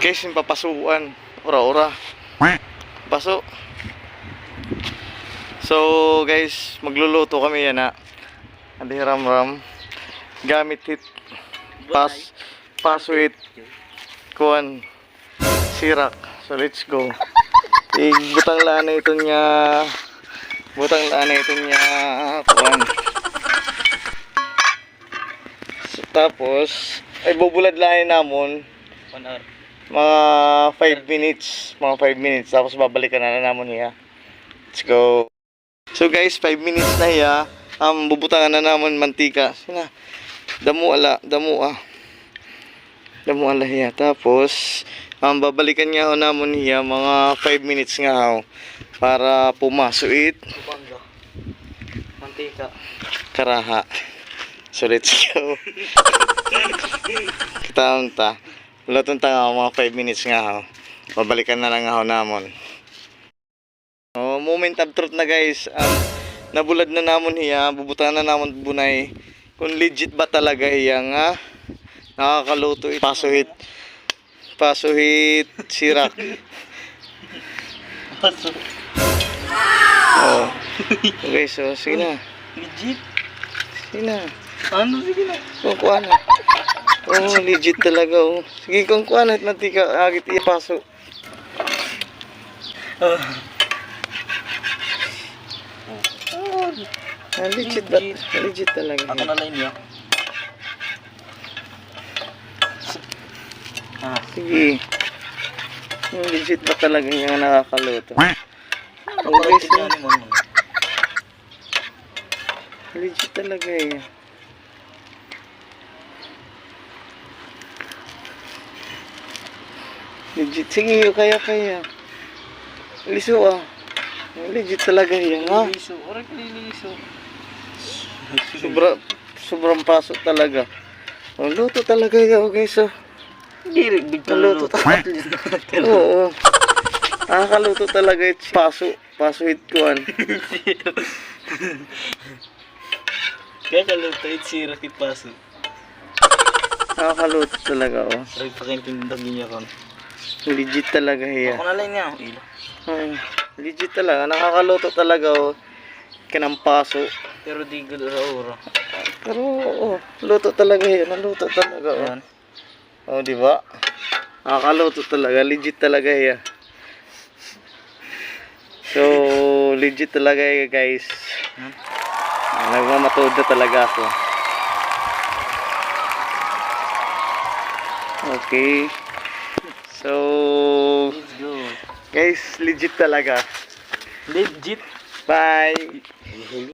Guys, yung papasukan. Ora-ora. Paso. So, guys, magluluto kami yan ha. Adi ram ram. Gamit hit. Pas, paswit. Kuan. Sirak. So, let's go. Igbutang lana ito niya. Butang lana ito niya. Kuan. So, tapos, ay bubulad lain namon One hour. Mga 5 minutes, mga 5 minutes tapos babalikan na na namon niya. Let's go. So guys, 5 minutes na hiya. Um, bubutangan na namon mantika. Sina. Damo ala, damo ah. Damo ala hiya. Tapos um, babalikan niya ho namon hiya mga 5 minutes nga ho para pumasuit. Mantika. karaha. So let's go. Kita ta. Luton ta nga mga 5 minutes nga ho. Babalikan na lang ho namon. Oh, moment of truth na guys. Um, nabulad na namon hiya, bubutan na namon bunay. Kung legit ba talaga hiya nga nakakaluto it. Pasuhit. Pasuhit sirak. Paso. Oh. Okay, so sige na. Legit. Sige na. Ano? Sige na. Kung kuha na. Oo, legit talaga oh. Sige, kung kuha na, nanti ka agit ipaso. Ah, legit, ba? legit talaga. Ako na lang niya. Ah. Sige. Yung legit ba talaga yung nakakaluto? Na guys. Legit talaga eh. Legit. Sige, kaya kaya. Liso ah. Legit talaga yan ha. Liliso. Oray ka liliso. Sobra, sobrang pasok talaga. Ang luto talaga yan guys oh. Hindi, big Naluto Oo. Nakakaluto talaga ito. Paso. Paso hit kuan. Kaya kaluto it si Rakit Paso. Nakakaluto talaga oh. Aray pakintindang niya kon. Legit talaga yan. Ako na lang niya. Ilo. Hmm, legit talaga. Nakakaluto talaga oh. Kanang paso. Pero di oro. Pero oo, luto talaga yan. Naluto talaga oh. Ayan. Oh, di ba? Nakakaluto talaga. Legit talaga yan. So, legit talaga yan guys. Hmm? Nagmamatood na talaga ako. Okay. So, Let's go. guys, legit talaga. Legit. Bye!